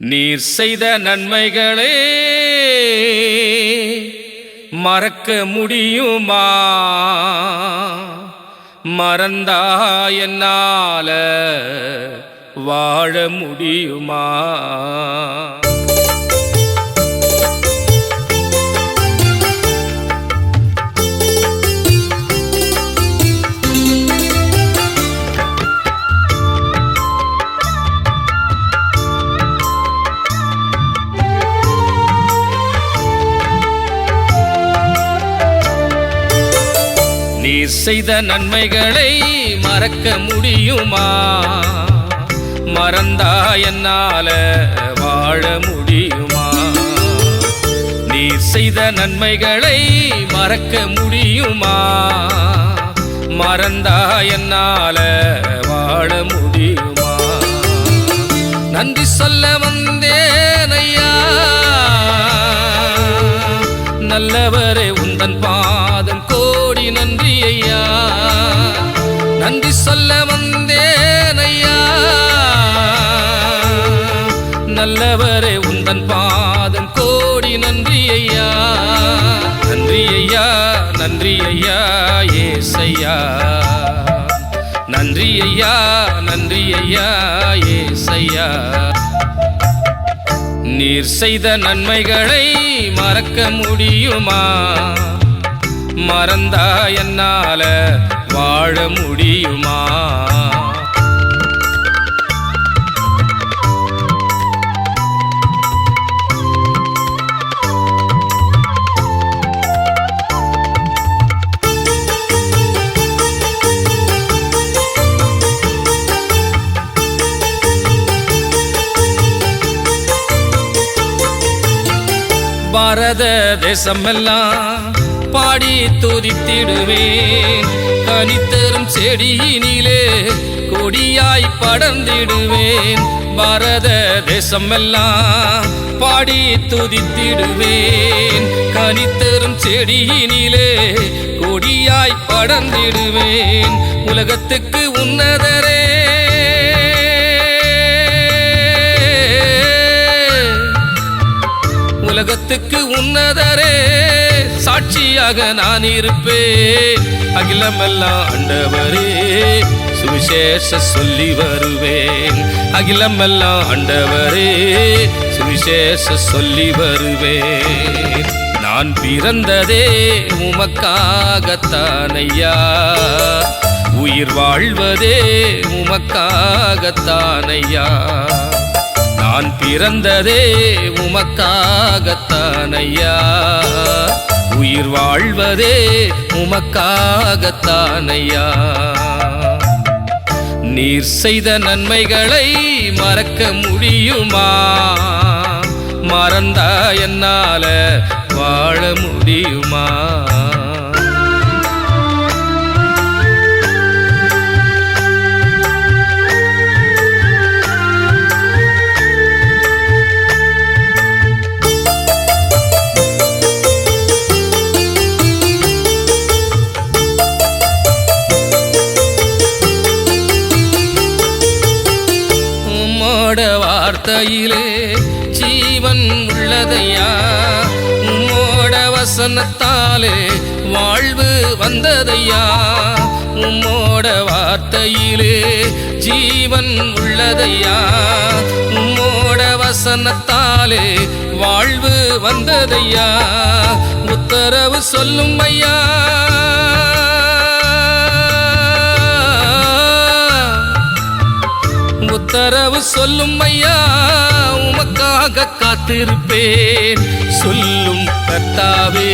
நீர் செய்த நன்மைகளே மறக்க முடியுமா? மறந்தா என்னால வாழ முடியுமா? நீர் செய்த நன்மைகளை மறக்க முடியுமா? மறந்தா என்னால வாழ முடியுமா? நீர் செய்த நன்மைகளை மறக்க முடியுமா? மறந்தா என்னால வாழ முடியுமா? நன்றி சொல்ல வந்தேன் ஐயா. நல்லவரே உந்தன் பா நன்றி சொல்ல வந்தேன் ஐயா நல்லவரே உந்தன் பாதம் கோடி நன்றி ஐயா நன்றி ஐயா நன்றி ஐயா ஏசையா. நன்றி ஐயா நன்றி ஐயா ஏசையா. நீர் செய்த நன்மைகளை மறக்க முடியுமா? மறந்தா என்னால வாழ முடியுமா? பாரத தேசமெல்லாம் பாடி துதித்திடுவேன். கனித்தரும் செடியினிலே கொடியாய் படர்ந்திடுவேன். பாரத தேசமெல்லாம் பாடி துதித்திடுவேன். கனித்தரும் செடியினிலே கொடியாய் படர்ந்திடுவேன். உலகத்துக்கு உன்னதரே. உலகத்துக்கு உன்னதரே. சாட்சியாக நான் இருப்பேன். அகிலமெல்லாம் ஆண்டவரே சுவிசேஷ சொல்லி வருவேன். அகிலமெல்லாம் ஆண்டவரே சுவிசேஷ சொல்லி வருவேன். நான் பிறந்ததே உமக்காகத்தானையா உயிர் வாழ்வதே உமக்காகத்தானையா நான் பிறந்ததே உமக்காகத்தானையா உயிர் வாழ்வதே உமக்காகத்தானையா? நீர் செய்த நன்மைகளை மறக்க முடியுமா? மறந்தா என்னால வாழ முடியும்? உம்மோட வார்த்தையிலே ஜீவன் உள்ளதையா? உம்மோட வசனத்தாலே வாழ்வு வந்ததையா? உம்மோட வார்த்தையிலே ஜீவன் உள்ளதையா? உம்மோட வசனத்தாலே வாழ்வு வந்ததையா? உத்தரவு சொல்லும் ஐயா. உத்தரவு சொல்லும் ஐயா உமக்காக காத்திருப்பேன். சொல்லும் கர்த்தாவே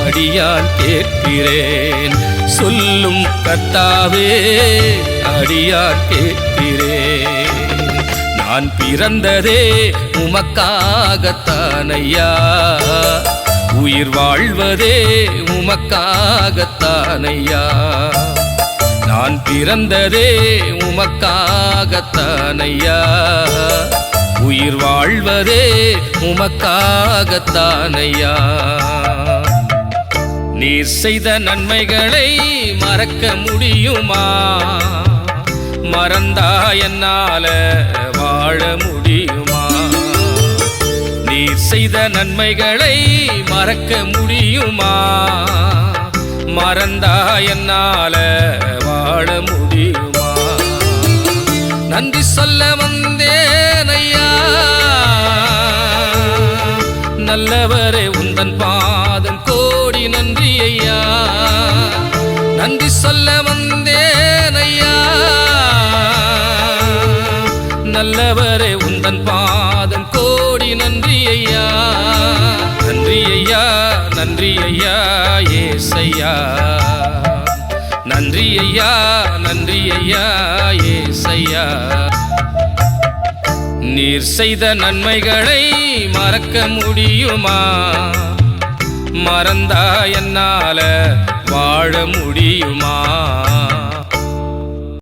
அடியான் கேட்கிறேன். சொல்லும் கர்த்தாவே அடியான் கேட்கிறேன். நான் பிறந்ததே உமக்காகத்தானையா உயிர் வாழ்வதே உமக்காகத்தானையா நான் பிறந்ததே உமக்காகத்தானையா உயிர் வாழ்வதே உமக்காகத்தானையா நீர் செய்த நன்மைகளை மறக்க முடியுமா? மறந்தா என்னால வாழ முடியுமா? செய்த நன்மைகளை மறக்க முடியுமா? மறந்தா என்னால வாழ முடியுமா? நன்றி சொல்ல வந்தேன் ஐயா நல்லவரே உந்தன் பாதம் கோடி நன்றி ஐயா நன்றி சொல்ல வந்தேன் ஐயா நல்லவரே உந்தன் பாதம் கோடி நன்றி ஐயா நன்றி ஐயா நன்றி ஐயா ஏசையா? நன்றி ஐயா ஐயா ஏசையா. நீர் செய்த நன்மைகளை மறக்க முடியுமா? மறந்தா என்னால வாழ முடியுமா?